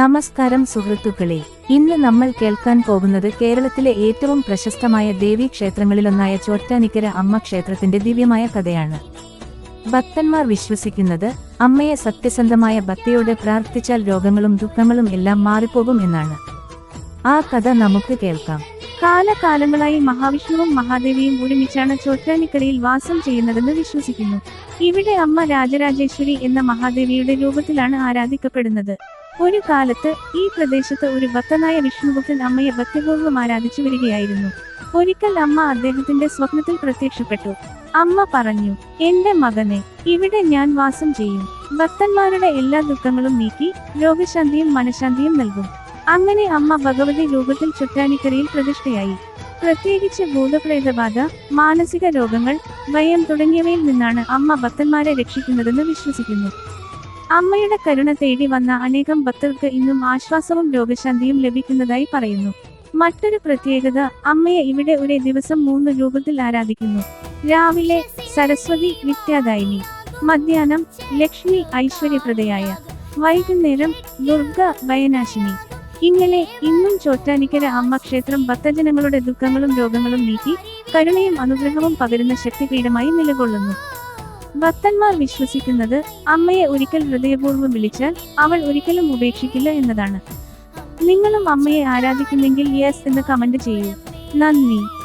നമസ്കാരം സുഹൃത്തുക്കളെ. ഇന്ന് നമ്മൾ കേൾക്കാൻ പോകുന്നത് കേരളത്തിലെ ഏറ്റവും പ്രശസ്തമായ ദേവീ ക്ഷേത്രങ്ങളിലൊന്നായ ചോറ്റാനിക്കര അമ്മ ക്ഷേത്രത്തിന്റെ ദിവ്യമായ കഥയാണ്. ഭക്തന്മാർ വിശ്വസിക്കുന്നത് അമ്മയെ സത്യസന്ധമായ ഭക്തിയോടെ പ്രാർത്ഥിച്ചാൽ രോഗങ്ങളും ദുഃഖങ്ങളും എല്ലാം മാറിപ്പോകും എന്നാണ്. ആ കഥ നമുക്ക് കേൾക്കാം. കാലകാലങ്ങളായി മഹാവിഷ്ണുവും മഹാദേവിയും ഒരുമിച്ചാണ് ചോറ്റാനിക്കരയിൽ വാസം ചെയ്യുന്നതെന്ന് വിശ്വസിക്കുന്നു. ഇവിടെ അമ്മ രാജരാജേശ്വരി എന്ന മഹാദേവിയുടെ രൂപത്തിലാണ് ആരാധിക്കപ്പെടുന്നത്. ഒരു കാലത്ത് ഈ പ്രദേശത്ത് ഒരു ഭക്തനായ വിഷ്ണുഗുപ്തൻ അമ്മയെ ഭക്തിപൂർവം ആരാധിച്ചു വരികയായിരുന്നു. ഒരിക്കൽ അമ്മ അദ്ദേഹത്തിന്റെ സ്വപ്നത്തിൽ പ്രത്യക്ഷപ്പെട്ടു. അമ്മ പറഞ്ഞു എന്റെ മകനെ ഇവിടെ ഞാൻ വാസം ചെയ്യും. ഭക്തന്മാരുടെ എല്ലാ ദുഃഖങ്ങളും നീക്കി രോഗശാന്തിയും മനഃശാന്തിയും നൽകും. അങ്ങനെ അമ്മ ഭഗവതി രൂപത്തിൽ ചുറ്റാനിക്കരയിൽ പ്രതിഷ്ഠയായി. പ്രത്യേകിച്ച് ഭൂതപ്രേതബാധ മാനസിക രോഗങ്ങൾ ഭയം തുടങ്ങിയവയിൽ നിന്നാണ് അമ്മ ഭക്തന്മാരെ രക്ഷിക്കുന്നതെന്ന് വിശ്വസിക്കുന്നു. അമ്മയുടെ കരുണ തേടി വന്ന അനേകം ഭക്തർക്ക് ഇന്നും ആശ്വാസവും രോഗശാന്തിയും ലഭിക്കുന്നതായി പറയുന്നു. മറ്റൊരു പ്രത്യേകത അമ്മയെ ഇവിടെ ഒരേ ദിവസം മൂന്ന് രൂപത്തിൽ ആരാധിക്കുന്നു. രാവിലെ സരസ്വതി വിദ്യാദായിനി മധ്യാഹ്നം ലക്ഷ്മി ഐശ്വര്യപ്രദയായ വൈകുന്നേരം ദുർഗ ഭയനാശിനി. ഇങ്ങനെ ഇന്നും ചോറ്റാനിക്കര അമ്മ ക്ഷേത്രം ഭക്തജനങ്ങളുടെ ദുഃഖങ്ങളും രോഗങ്ങളും നീക്കി കരുണയും അനുഗ്രഹവും പകരുന്ന ശക്തിപീഠമായി നിലകൊള്ളുന്നു. ഭക്തന്മാർ വിശ്വസിക്കുന്നത് അമ്മയെ ഒരിക്കൽ ഹൃദയപൂർവം വിളിച്ചാൽ അവൾ ഒരിക്കലും ഉപേക്ഷിക്കില്ല എന്നതാണ്. നിങ്ങളും അമ്മയെ ആരാധിക്കുന്നെങ്കിൽ യെസ് എന്ന് കമന്റ് ചെയ്യൂ. നന്ദി.